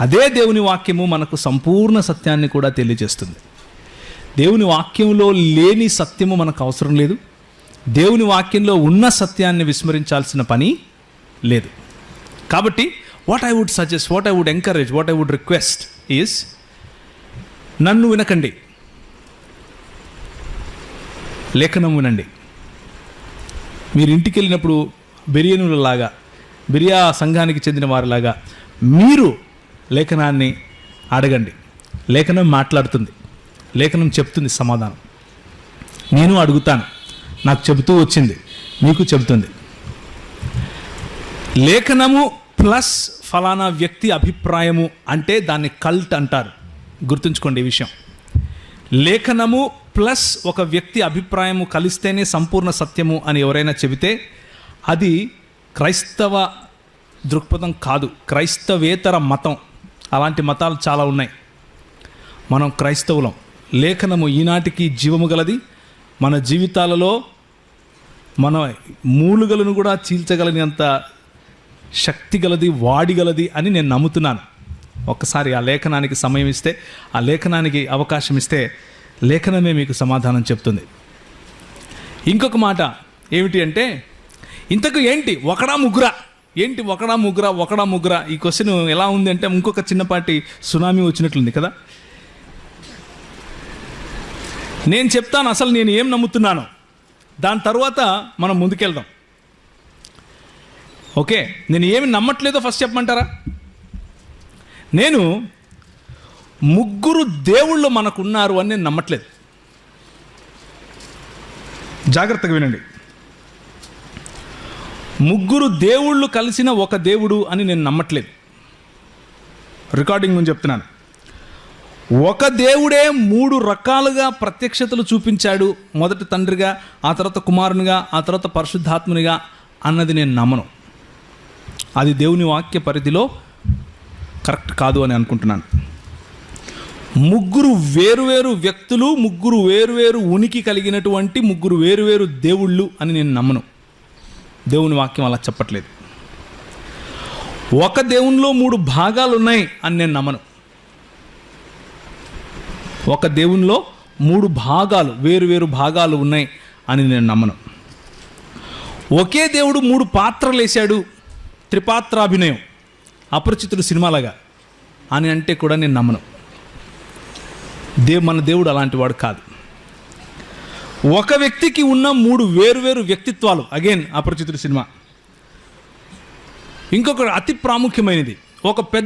అదే దేవుని వాక్యము మనకు సంపూర్ణ సత్యాన్ని కూడా తెలియజేస్తుంది. దేవుని వాక్యంలో లేని సత్యము మనకు అవసరం లేదు. దేవుని వాక్యంలో ఉన్న సత్యాన్ని విస్మరించాల్సిన పని లేదు. కాబట్టి what I would suggest what I would encourage what I would request is నన్ను వినకండి. లేఖనం వినండి. మీరు ఇంటికి వెళ్ళినప్పుడు బిర్యానీలలాగా బిర్యా సంఘానికి చెందిన వారిలాగా మీరు లేఖనాన్ని అడగండి. లేఖనం మాట్లాడుతుంది. లేఖనం చెప్తుంది సమాధానం. నేను అడుగుతాను. నాకు చెబుతూ వచ్చింది. మీకు చెబుతుంది. లేఖనము ప్లస్ ఫలానా వ్యక్తి అభిప్రాయము అంటే దాన్ని కల్ట్ అంటారు. గుర్తుంచుకోండి ఈ విషయం. లేఖనము ప్లస్ ఒక వ్యక్తి అభిప్రాయము కలిస్తేనే సంపూర్ణ సత్యము అని ఎవరైనా చెబితే అది క్రైస్తవ దృక్పథం కాదు. క్రైస్తవేతర మతం. అలాంటి మతాలు చాలా ఉన్నాయి. మనం క్రైస్తవులం. లేఖనము ఈనాటికి జీవము గలది. మన జీవితాలలో మన మూలుగలను కూడా చీల్చగలనంత శక్తి గలది వాడిగలది అని నేను నమ్ముతున్నాను. ఒక్కసారి ఆ లేఖనానికి సమయం ఇస్తే ఆ లేఖనానికి అవకాశం ఇస్తే లేఖనమే మీకు సమాధానం చెప్తుంది. ఇంకొక మాట ఏమిటి అంటే ఇంతకు ఏంటి? ఒకడా ముగ్గురా? ఏంటి ఒకడా ముగ్గురా ఒకడా ముగ్గురా? ఈ క్వశ్చన్ ఎలా ఉంది అంటే ఇంకొక చిన్నపాటి సునామీ వచ్చినట్లుంది కదా? నేను చెప్తాను అసలు నేను ఏం నమ్ముతున్నాను. దాని తర్వాత మనం ముందుకెళ్దాం. ఓకే నేను ఏమి నమ్మట్లేదో ఫస్ట్ చెప్పమంటారా? నేను ముగ్గురు దేవుళ్ళు మనకున్నారు అని నేను నమ్మట్లేదు. జాగ్రత్తగా వినండి. ముగ్గురు దేవుళ్ళు కలిసిన ఒక దేవుడు అని నేను నమ్మట్లేదు. రికార్డింగ్ నుంచి చెప్తున్నాను. ఒక దేవుడే మూడు రకాలుగా ప్రత్యక్షతలు చూపించాడు మొదటి తండ్రిగా ఆ తర్వాత కుమారునిగా ఆ తర్వాత పరిశుద్ధాత్మునిగా అన్నది నేను నమ్మను. అది దేవుని వాక్య పరిధిలో కరెక్ట్ కాదు అని అనుకుంటున్నాను. ముగ్గురు వేరువేరు వ్యక్తులు ముగ్గురు వేరువేరు ఉనికి కలిగినటువంటి ముగ్గురు వేరువేరు దేవుళ్ళు అని నేను నమ్మను. దేవుని వాక్యం అలా చెప్పట్లేదు. ఒక దేవునిలో మూడు భాగాలు ఉన్నాయి అని నేను నమ్మను. ఒక దేవునిలో మూడు భాగాలు వేరు వేరు భాగాలు ఉన్నాయి అని నేను నమ్మను. ఒకే దేవుడు మూడు పాత్రలు వేశాడు త్రిపాత్రాభినయం అపరిచితుడు సినిమాలాగా అని అంటే కూడా నేను నమ్మను. దేవు మన దేవుడు అలాంటి వాడు కాదు. ఒక వ్యక్తికి ఉన్న మూడు వేరువేరు వ్యక్తిత్వాలు. అగైన్ అపరిచితుడు సినిమా. ఇంకొక అతి ప్రాముఖ్యమైనది. ఒక పెద్ద